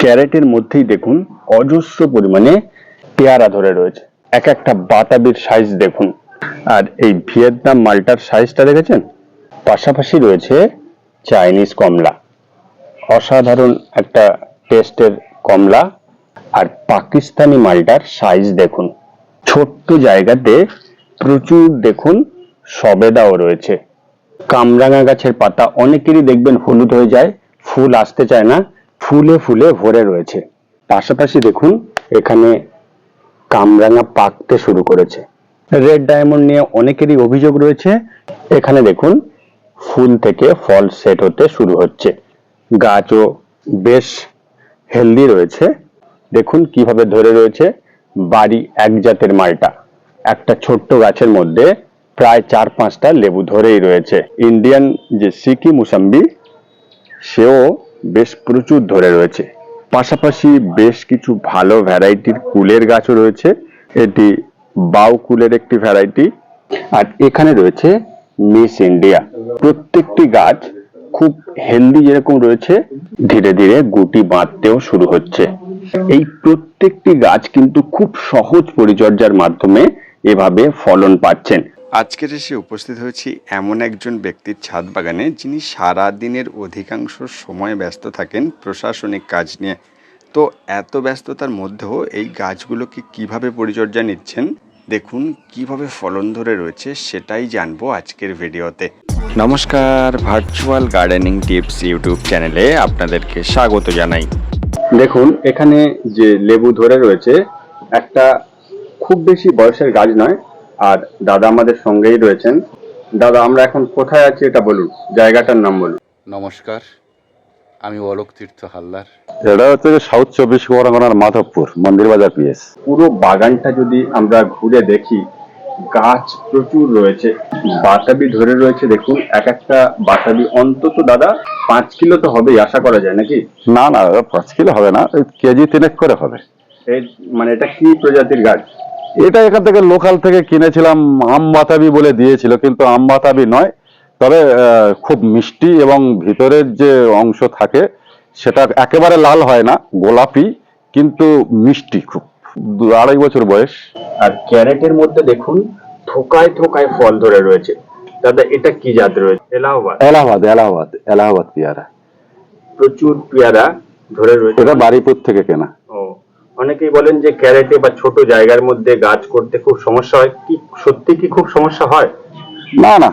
ক্যারেটের মধ্যেই দেখুন অজস্র পরিমাণে পেয়ারা ধরে রয়েছে। এক একটা বাতাবির সাইজ দেখুন। আর এই ভিয়েতনাম মালটার সাইজটা দেখেছেন? পাশাপাশি রয়েছে চাইনিজ কমলা। অসাধারণ একটা টেস্টের কমলা। আর পাকিস্তানি মালটার সাইজ দেখুন। ছোট্ট জায়গাতে প্রচুর দেখুন সবেদাও রয়েছে। কামরাঙা গাছের পাতা অনেকেরই দেখবেন হলুদ হয়ে যায়, ফুল আসতে চায় না। ফুলে ফুলে ভরে রয়েছে। পাশাপাশি দেখুন, এখানে কামরাঙা পাকতে শুরু করেছে। রেড ডায়মন্ড নিয়ে অনেকেরই অভিযোগ রয়েছে। এখানে দেখুন, ফুল থেকে ফল সেট হতে শুরু হচ্ছে। গাছও বেশ হেলদি রয়েছে। দেখুন কীভাবে ধরে রয়েছে বাড়ি এক জাতের মালটা। একটা ছোট্ট গাছের মধ্যে প্রায় চার পাঁচটা লেবু ধরেই রয়েছে। ইন্ডিয়ান যে সিকি মুসাম্বি, সেও বেশ প্রচুর ধরে রয়েছে। পাশাপাশি বেশ কিছু ভালো ভ্যারাইটির কুলের গাছও রয়েছে। এটি বাউ কুলের একটি ভ্যারাইটি। আর এখানে রয়েছে মিস ইন্ডিয়া। প্রত্যেকটি গাছ খুব হেলদি যেরকম রয়েছে, ধীরে ধীরে গুটি বাঁধতেও শুরু হচ্ছে। এই প্রত্যেকটি গাছ কিন্তু খুব সহজ পরিচর্যার মাধ্যমে এভাবে ফলন পাচ্ছেন। আজকের এসে উপস্থিত হয়েছি এমন একজন ব্যক্তির ছাদ বাগানে যিনি সারা দিনের অধিকাংশ সময় ব্যস্ত থাকেন প্রশাসনিক কাজ নিয়ে। তো এত ব্যস্ততার মধ্যেও এই গাছগুলোকে কীভাবে পরিচর্যা নিচ্ছেন, দেখুন কীভাবে ফলন ধরে রয়েছে সেটাই জানব আজকের ভিডিওতে। নমস্কার ভার্চুয়াল গার্ডেনিং টিপস ইউটিউব চ্যানেলে আপনাদেরকে স্বাগত জানাই। দেখুন, এখানে যে লেবু ধরে রয়েছে, একটা খুব বেশি বয়সের গাছ নয় আর দাদা আমাদের সঙ্গেই রয়েছেন। দাদা আমরা এখন কোথায় আছি এটা বলুন জায়গাটার নাম বলুন। নমস্কার আমি অলোক তীর্থ হালদার। এটা হচ্ছে সাউথ চব্বিশ পরগনার মাধবপুর মন্দির বাজার পিএস। পুরো বাগানটা যদি আমরা ঘুরে দেখি গাছ প্রচুর রয়েছে বাতাবি ধরে রয়েছে দেখুন এক একটা বাতাবি। অন্তত দাদা পাঁচ কিলো তো হবেই আশা করা যায় নাকি? না না পাঁচ কিলো হবে না ওই কেজি তিনেক করে হবে। এই মানে এটা কি প্রজাতির গাছ? এটা এখান থেকে লোকাল থেকে কিনেছিলাম আম বাতাবি বলে দিয়েছিল কিন্তু আম বাতাবি নয়। তবে আহ, খুব মিষ্টি এবং ভিতরের যে অংশ থাকে সেটা একেবারে লাল হয় না গোলাপি কিন্তু মিষ্টি খুব। আড়াই বছর বয়স। আর ক্যারেটের মধ্যে দেখুন থোকায় থোকায় ফল ধরে রয়েছে। দাদা এটা কি জাত রয়েছে? এলাহাবাদ। এলাহাবাদ এলাহাবাদ এলাহাবাদ পেয়ারা। প্রচুর পেয়ারা ধরে রয়েছে। এটা বারিপুর থেকে কেনা। অনেকেই বলেন যে ক্যারেটে বা ছোট জায়গার মধ্যে গাছ করতে খুব সমস্যা হয়। কি সত্যি কি খুব সমস্যা হয়? না না।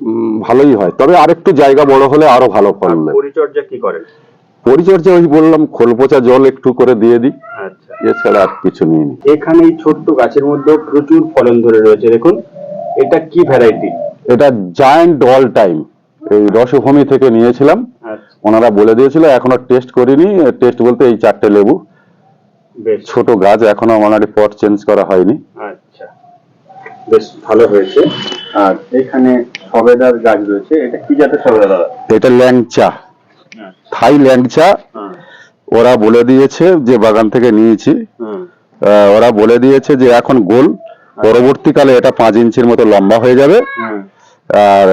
উম, ভালোই হয়। তবে আরেকটু জায়গা বড় হলে আরও ভালো ফল আর দেবে পরিচর্যা কি করেন? পরিচর্যা ওই বললাম খোল পচা জল একটু করে দিয়ে দিই। আচ্ছা। এছাড়া আর কিছু নিয়ে নি। এখানে এই ছোট্ট গাছের মধ্যেও প্রচুর ফলন ধরে রয়েছে। দেখুন এটা কি ভ্যারাইটি? এটা জায়ান্ট অল টাইম এই রসভূমি থেকে নিয়েছিলাম। আচ্ছা। ওনারা বলে দিয়েছিল এখনও টেস্ট করিনি। টেস্ট বলতে এই চারটে লেবু। বেশ। ছোট গাছ এখনও আমার পট চেঞ্জ করা হয়নি। আচ্ছা। বেশ ভালো হয়েছে। আর এখানে সবেদার গাছ রয়েছে। এটা কি জাতের সবেদা এটা ল্যাংচা। থাই ল্যাংচা। হ্যাঁ। ওরা বলে দিয়েছে যে বাগান থেকে নিয়েছি। হুম ওরা বলে দিয়েছে যে এখন গোল। পরবর্তীকালে এটা পাঁচ ইঞ্চির মতো লম্বা হয়ে যাবে। আর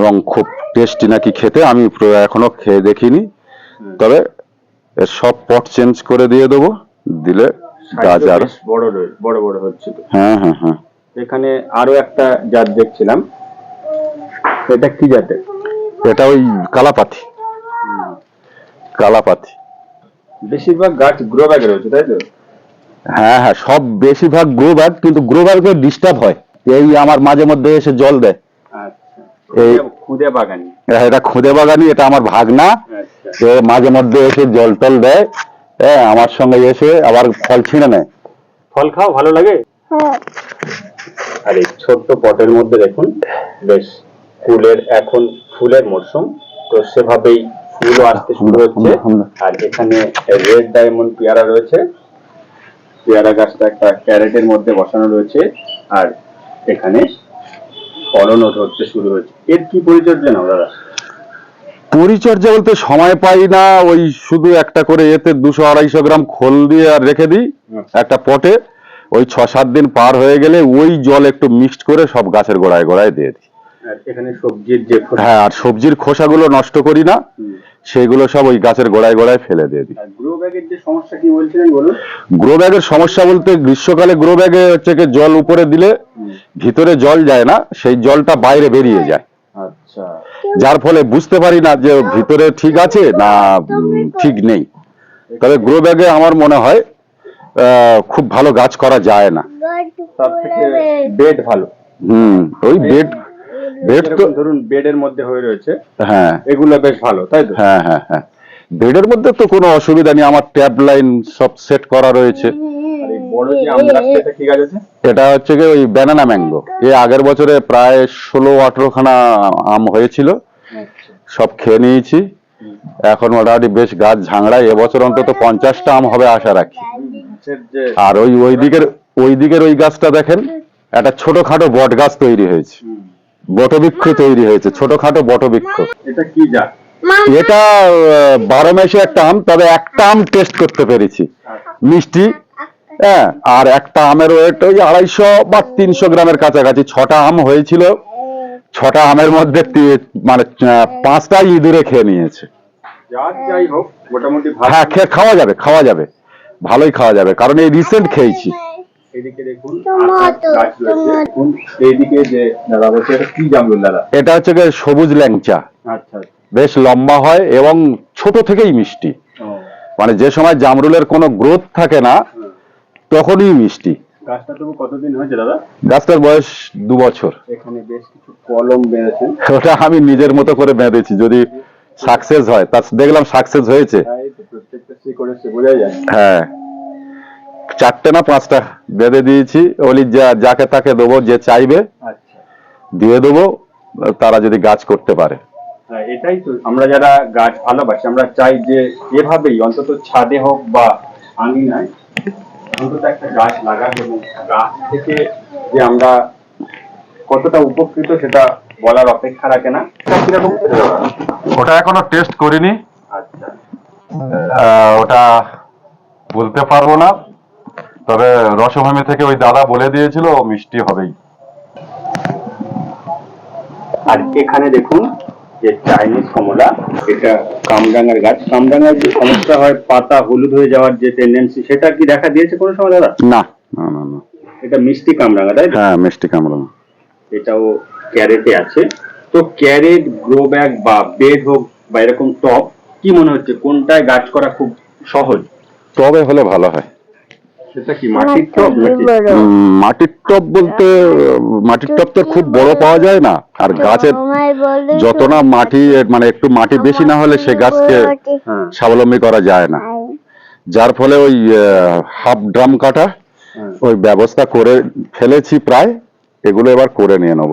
এবং খুব টেস্টি নাকি খেতে আমি এখনও খেয়ে দেখিনি। তবে সব পট চেঞ্জ করে দিয়ে দেবো। দিলে বেশ বড় বড় বড় হচ্ছে হ্যাঁ হ্যাঁ হ্যাঁ। এখানে আরও একটা জাত দেখছিলাম। এটা কি জাতের? এটা ওই কালাপাতি কালাপাতি বেশিরভাগ গাছ গ্রো ব্যাগে রয়েছে তাই তো? হ্যাঁ হ্যাঁ সব বেশিরভাগ গ্রো ব্যাগ কিন্তু গ্রো ব্যাগে ডিস্টার্ব হয়। এই আমার মাঝে মধ্যে এসে জল দেয়। আচ্ছা। এই- খুদে- বাগানি। এটা খুদে বাগানি এটা আমার ভাগনা। আচ্ছা। এ মাঝে মধ্যে এসে জল টল দেয়। হ্যাঁ আমার সঙ্গে এসে আবার ফল ছিঁড়ে নেয়। ফল খাও ভালো লাগে? আর এই ছোট্ট পটের মধ্যে দেখুন বেশ ফুলের এখন ফুলের মরশুম তো সেভাবেই ফুলও আসতে শুরু হচ্ছে। আর এখানে রেড ডায়মন্ড পেয়ারা রয়েছে। পেয়ারা গাছটা একটা ক্যারেটের মধ্যে বসানো রয়েছে। আর এখানে ফলনও ধরতে শুরু হয়েছে। এর কি পরিচর্যা নাও দাদা? পরিচর্যা বলতে সময় পাই না ওই শুধু একটা করে এতে দুশো আড়াইশো গ্রাম খোল দিয়ে আর রেখে দিই একটা পটে ওই ছ সাত দিন পার হয়ে গেলে ওই জল একটু মিক্সড করে সব গাছের গোড়ায় গোড়ায় দিয়ে দিই। হ্যাঁ আর সবজির খোসাগুলো নষ্ট করি না সেগুলো সব ওই গাছের গোড়ায় গোড়ায় ফেলে দিয়ে দিই। গ্রো ব্যাগের সমস্যা কি বলছিলেন বলুন? গ্রো ব্যাগের সমস্যা বলতে গ্রীষ্মকালে গ্রো ব্যাগে হচ্ছে কি জল উপরে দিলে ভিতরে জল যায় না সেই জলটা বাইরে বেরিয়ে যায়। আচ্ছা। যার ফলে বুঝতে পারি না যে ভিতরে ঠিক আছে না ঠিক নেই। তবে গ্রো ব্যাগে আমার মনে হয় খুব ভালো গাছ করা যায় না। বেড ভালো। হুম ওই বেড বেড তো ধরুন বেডের মধ্যে হয়ে রয়েছে। হ্যাঁ। এগুলো বেশ ভালো তাই তো? হ্যাঁ হ্যাঁ হ্যাঁ। বেডের মধ্যে তো কোনো অসুবিধা নেই আমার ট্যাব লাইন সব সেট করা রয়েছে। বড় যে আম গাছটা এটা কি গাছ আছে? এটা হচ্ছে কি ওই ব্যানানা ম্যাঙ্গো এ আগের বছরে প্রায় ষোলো আঠেরো খানা আম হয়েছিল। সব খেয়ে নিয়েছি। এখন মোটামুটি বেশ গাছ ঝাংড়ায়। এবছর অন্তত পঞ্চাশটা আম হবে আশা রাখি। আর ওই ওই দিকের ওই দিকের ওই গাছটা দেখেন একটা ছোটখাটো বট গাছ তৈরি হয়েছে। বটবৃক্ষ তৈরি হয়েছে ছোটখাটো বটবৃক্ষ। এটা কি জাত? এটা বারো মাসে একটা আম তবে একটা আম টেস্ট করতে পেরেছি। মিষ্টি হ্যাঁ আর একটা আমের ওয়েট ওই আড়াইশো বা তিনশো গ্রামের কাছাকাছি। ছটা আম হয়েছিল। ছটা আমের মধ্যে মানে পাঁচটা ইঁদুরে খেয়ে নিয়েছে। জাত যাই হোক মোটামুটি ভালো। হ্যাঁ খেয়ে খাওয়া যাবে খাওয়া যাবে। ভালোই খাওয়া যাবে কারণ এই রিসেন্ট খেয়েছি। এটা হচ্ছে গিয়ে সবুজ ল্যাংচা। আচ্ছা বেশ লম্বা হয় এবং ছোট থেকেই মিষ্টি। মানে যে সময় জামরুলের কোনো গ্রোথ থাকে না তখনই মিষ্টি। গাছটা তবু কতদিন হয়েছে দাদা? গাছটার বয়স দু বছর। এখানে বেশ কিছু কলম বেড়েছেন ওটা আমি নিজের মতো করে বেঁধেছি যদি সাকসেস হয়। তা দেখলাম সাকসেস হয়েছে। যায়। হ্যাঁ। চারটে না পাঁচটা বেঁধে দিয়েছি। ওলি যা যাকে তাকে দেবো যে চাইবে আচ্ছা। দিয়ে দেবো। তারা যদি গাছ করতে পারে। হ্যাঁ, এটাই তো আমরা যারা গাছ ভালোবাসি আমরা চাই যে এভাবেই অন্তত ছাদে হোক বা আঙিনায় অন্তত একটা গাছ লাগাক এবং গাছ থেকে যে আমরা কতটা উপকৃত সেটা বলার অপেক্ষা রাখে না। কীরকম? ওটা এখনও টেস্ট করিনি। আচ্ছা। ওটা বলতে পারব না। তবে রসভূমি থেকে ওই দাদা বলে দিয়েছিল মিষ্টি হবেই। আর এখানে দেখুন যে চাইনিজ কমলা এটা কামডাঙ্গার গাছ। কামডাঙ্গার যে সমস্যা হয় পাতা হলুদ হয়ে যাওয়ার যে টেন্ডেন্সি সেটা কি দেখা দিয়েছে কোনো সময় দাদা? না না না না। এটা মিষ্টি কামরাঙা তাই হ্যাঁ মিষ্টি কামড়ানো এটাও ক্যারেটে আছে। তো ক্যারেট গ্রো ব্যাগ বা বেড হোক বা এরকম টপ কি মনে হচ্ছে কোনটায় গাছ করা খুব সহজ? তবে হলে ভালো হয়। কি মাটির টপ নাকি? মাটির টব বলতে মাটির টব তো খুব বড় পাওয়া যায় না। আর গাছের যত না মাটি মানে একটু মাটি বেশি না হলে সে গাছকে হ্যাঁ। স্বাবলম্বী করা যায় না। যার ফলে ওই হাফ ড্রাম কাটা হ্যাঁ। ওই ব্যবস্থা করে ফেলেছি প্রায়। এগুলো এবার করে নিয়ে নেব।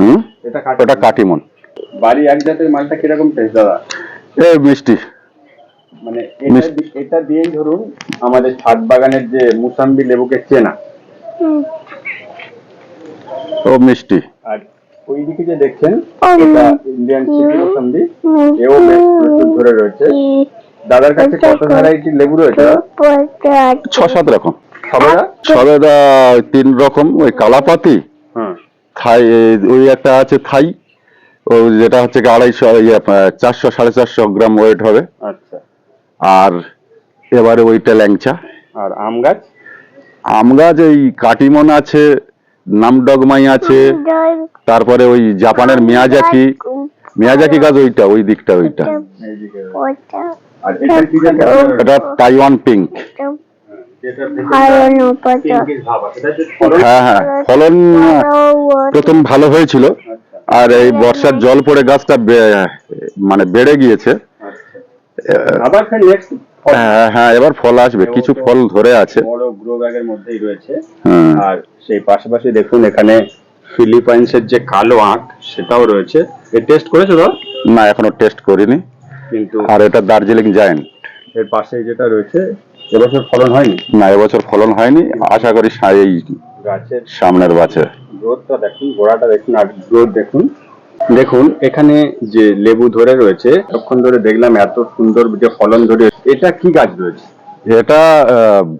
হুম? ওটা কাটিমন। বাড়ি এক জাতের মালটা কীরকম টেস্ট দাদা? এ মিষ্টি। মানে এটা দিয়েই ধরুন আমাদের ছাদ বাগানের যে মুসাম্বি লেবুকে চেনা। ও মিষ্টি। আর ওইদিকে যে দেখছেন এটা ইন্ডিয়ান মুসাম্বি এও বেশ প্রচুর ধরে রয়েছে। দাদার কাছে কত ভ্যারাইটি লেবু রয়েছে? ছ সাত রকম। সবেদা? সবেদা তিন রকম ওই কালাপাতি। হ্যাঁ থাই ওই একটা আছে থাই ও যেটা হচ্ছে আড়াইশো ইয়ে, চারশো সাড়ে চারশো গ্রাম ওয়েট হবে। আচ্ছা। আর এবারে ওইটা ল্যাংচা। আর আম গাছ? আম গাছ এই কাটিমন আছে নামডগমাই আছে তারপরে ওই জাপানের মিয়াজাকি মিয়াজাকি গাছ ওইটা ওই দিকটা ওইটা। আর এটা তাইওয়ান পিঙ্ক? হ্যাঁ হ্যাঁ ফলন প্রথম ভালো হয়েছিল। আর এই বর্ষার জল পড়ে গাছটা মানে বেড়ে গিয়েছে আচ্ছা আবার ফের নেক্সট হ্যাঁ হ্যাঁ এবার ফল আসবে কিছু ফল ধরে আছে। বড় গ্রো ব্যাগের মধ্যেই রয়েছে। আর সেই পাশাপাশি দেখুন এখানে ফিলিপাইন্সের যে কালো আখ সেটাও রয়েছে। এ টেস্ট করেছ তো না এখনও টেস্ট করিনি। কিন্তু আর এটা দার্জিলিং জায়েন্ট এর পাশে যেটা রয়েছে এবছর ফলন হয়নি? না এবছর ফলন হয়নি। আশা করি এই গাছের সামনের বছর। গ্রোথটা দেখুন গোড়াটা দেখুন আর গ্রোথ দেখুন। দেখুন এখানে যে লেবু ধরে রয়েছে তখন ধরে দেখলাম এত সুন্দর যে ফলন ধরে এটা কি গাছ রয়েছে? এটা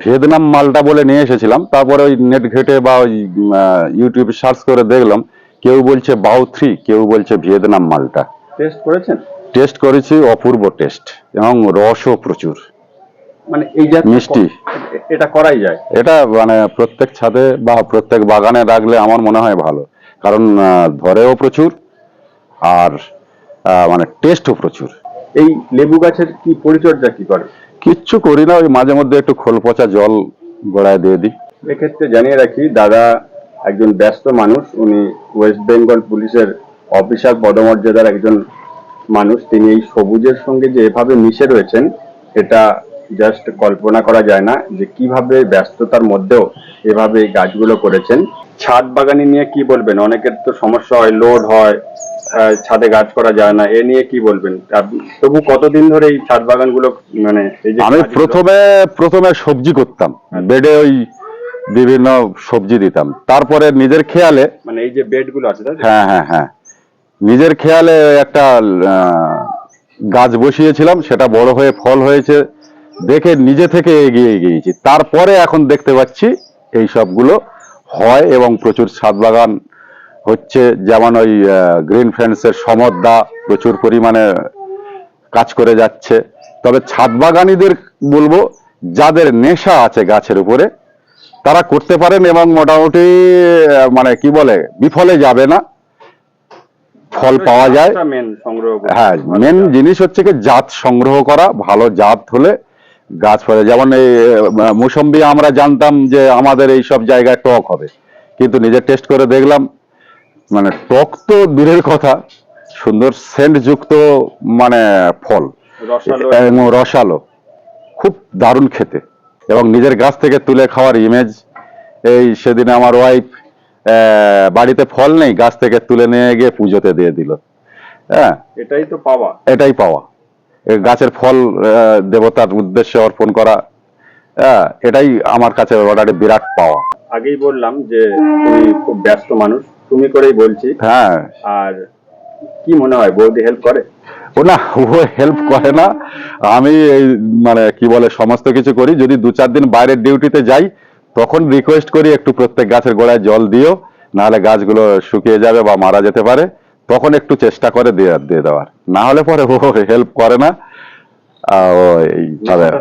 ভিয়েতনাম মালটা বলে নিয়ে এসেছিলাম। তারপরে ওই নেট ঘেটে বা ওই ইউটিউবে সার্চ করে দেখলাম। কেউ বলছে বাউ থ্রি কেউ বলছে ভিয়েতনাম মালটা টেস্ট করেছেন? টেস্ট করেছি অপূর্ব টেস্ট এবং রসও প্রচুর। মানে এই জাতীয় মিষ্টি। এটা করাই যায়? এটা মানে প্রত্যেক ছাদে বা প্রত্যেক বাগানে রাখলে আমার মনে হয় ভালো। কারণ ধরেও প্রচুর আর মানে টেস্টও প্রচুর। এই লেবু গাছের কি পরিচর্যা কি করে? কিচ্ছু করি না ওই মাঝে মধ্যে একটু খোল পচা জল গোড়ায় দিয়ে দিই। এক্ষেত্রে জানিয়ে রাখি দাদা একজন ব্যস্ত মানুষ উনি ওয়েস্ট বেঙ্গল পুলিশের অফিসার পদমর্যাদার একজন মানুষ। তিনি এই সবুজের সঙ্গে যে এভাবে মিশে রয়েছেন এটা জাস্ট কল্পনা করা যায় না যে কীভাবে ব্যস্ততার মধ্যেও এভাবে এই গাছগুলো করেছেন। ছাদ বাগানি নিয়ে কি বলবেন? অনেকের তো সমস্যা হয় লোড হয়। ছাদে গাছ করা যায় না এ নিয়ে কি বলবেন? তবু কতদিন ধরে এই ছাদ বাগানগুলো মানে আমি প্রথমে প্রথমে সবজি করতাম। বেডে ওই বিভিন্ন সবজি দিতাম। তারপরে নিজের খেয়ালে মানে এই যে বেডগুলো আছে হ্যাঁ হ্যাঁ হ্যাঁ। নিজের খেয়ালে একটা আহ, গাছ বসিয়েছিলাম সেটা বড় হয়ে ফল হয়েছে। দেখে নিজে থেকে এগিয়ে গিয়েছি। তারপরে এখন দেখতে পাচ্ছি এই সবগুলো হয় এবং প্রচুর ছাদ বাগান হচ্ছে যেমন ওই গ্রিন ফ্রেন্ডসের সমদ্দা প্রচুর পরিমাণে কাজ করে যাচ্ছে। তবে ছাদ বাগানিদের বলব যাদের নেশা আছে গাছের উপরে তারা করতে পারেন এবং মোটামুটি মানে কি বলে বিফলে যাবে না। ফল পাওয়া যায়। হ্যাঁ মেন জিনিস হচ্ছে কি জাত সংগ্রহ করা ভালো জাত হলে গাছ ফলে। যেমন এই মুসম্বি আমরা জানতাম যে আমাদের এই সব জায়গায় টক হবে। কিন্তু নিজে টেস্ট করে দেখলাম মানে টক তো দূরের কথা সুন্দর সেন্ট যুক্ত মানে ফল। রসালো। খুব দারুণ খেতে। এবং নিজের গাছ থেকে তুলে খাওয়ার ইমেজ এই সেদিন আমার ওয়াইফ বাড়িতে ফল নেই গাছ থেকে তুলে নিয়ে গিয়ে পুজোতে দিয়ে দিল। হ্যাঁ? এটাই তো পাওয়া। এটাই পাওয়া। গাছের ফল দেবতার উদ্দেশ্যে অর্পণ করা। হ্যাঁ এটাই আমার কাছে অর্ডারে বিরাট পাওয়া। আগেই বললাম যে তুমি খুব ব্যস্ত মানুষ। তুমি করেই বলছি। হ্যাঁ। আর কি মনে হয় বৌদি হেল্প করে? ও না ও হেল্প করে না। আমি এই মানে কি বলে সমস্ত কিছু করি। যদি দু চার দিন বাইরের ডিউটিতে যাই তখন রিকোয়েস্ট করি একটু প্রত্যেক গাছের গোড়ায় জল দিও নাহলে গাছগুলো শুকিয়ে যাবে বা মারা যেতে পারে। তখন একটু চেষ্টা করে দিয়ে দিয়ে দেওয়ার। না হলে পরে ও হেল্প করে না।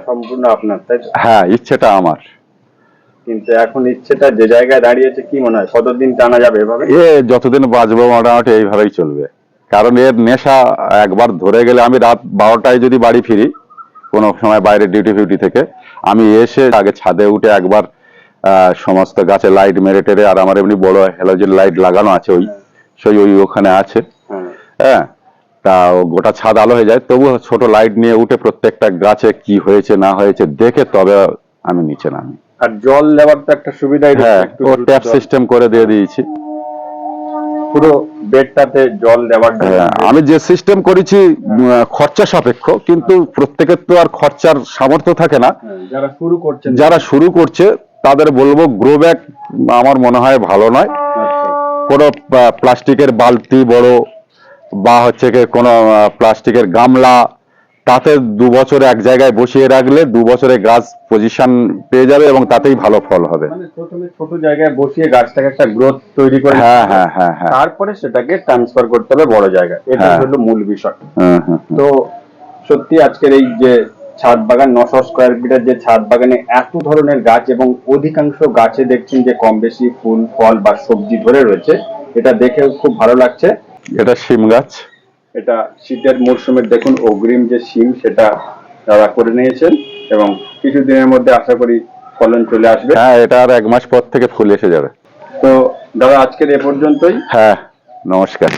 সম্পূর্ণ আপনার হ্যাঁ ইচ্ছেটা আমার। কিন্তু এখন ইচ্ছেটা যে জায়গায় দাঁড়িয়েছে কি মনে হয়? কতদিন টানা যাবে এভাবে? এ যতদিন বাঁচবো মোটামুটি এইভাবেই চলবে। কারণ এর নেশা একবার ধরে গেলে আমি রাত বারোটায় যদি বাড়ি ফিরি কোনো সময় বাইরে ডিউটি ফিউটি থেকে আমি এসে আগে ছাদে উঠে একবার সমস্ত গাছে লাইট মেরে টেরে আর আমার এমনি বড় হ্যালোজেন লাইট লাগানো আছে ওই সেই ওই ওখানে আছে। হ্যাঁ। হ্যাঁ তা গোটা ছাদ আলো হয়ে যায়। তবু ছোট লাইট নিয়ে উঠে প্রত্যেকটা গাছে কি হয়েছে না হয়েছে দেখে তবে আমি নিচে নামি। আর জল দেওয়ার তো একটা সুবিধাই হ্যাঁ একটু ট্যাপ সিস্টেম করে দিয়ে দিয়েছি। পুরো বেডটাতে জল দেওয়ার হ্যাঁ, আমি যে সিস্টেম করেছি খরচা সাপেক্ষ কিন্তু প্রত্যেকের তো আর খরচার সামর্থ্য থাকে না। হ্যাঁ, যারা শুরু করছেন। যারা শুরু করছে তাদের বলব গ্রো ব্যাগ আমার মনে হয় ভালো নয়। আচ্ছা। কোনো প্লাস্টিকের বালতি বড় বা হচ্ছে কোনো প্লাস্টিকের গামলা তাতে দু বছর এক জায়গায় বসিয়ে রাখলে দু বছরে গাছ পজিশন পেয়ে যাবে এবং তাতেই ভালো ফল হবে। মানে প্রথমে ছোট জায়গায় বসিয়ে গাছটাকে একটা গ্রোথ তৈরি করে হ্যাঁ হ্যাঁ হ্যাঁ হ্যাঁ। তারপরে সেটাকে ট্রান্সফার করতে হবে বড় জায়গায়। এটা হ্যাঁ। হলো মূল বিষয়। হুম, হুম। তো সত্যি আজকের এই যে ছাদ বাগান নশো স্কোয়ার ফিটের যে ছাদ বাগানে এত ধরনের গাছ এবং অধিকাংশ গাছে দেখছেন যে কম বেশি ফুল ফল বা সবজি ধরে রয়েছে এটা দেখে খুব ভালো লাগছে। এটা শিম গাছ। এটা শীতের মরশুমের দেখুন অগ্রিম যে সিম সেটা তারা করে নিয়েছেন এবং কিছুদিনের মধ্যে আশা করি ফলন চলে আসবে। হ্যাঁ এটা আর এক মাস পর থেকে ফুল এসে যাবে। তো দাদা আজকের এ পর্যন্তই। হ্যাঁ নমস্কার।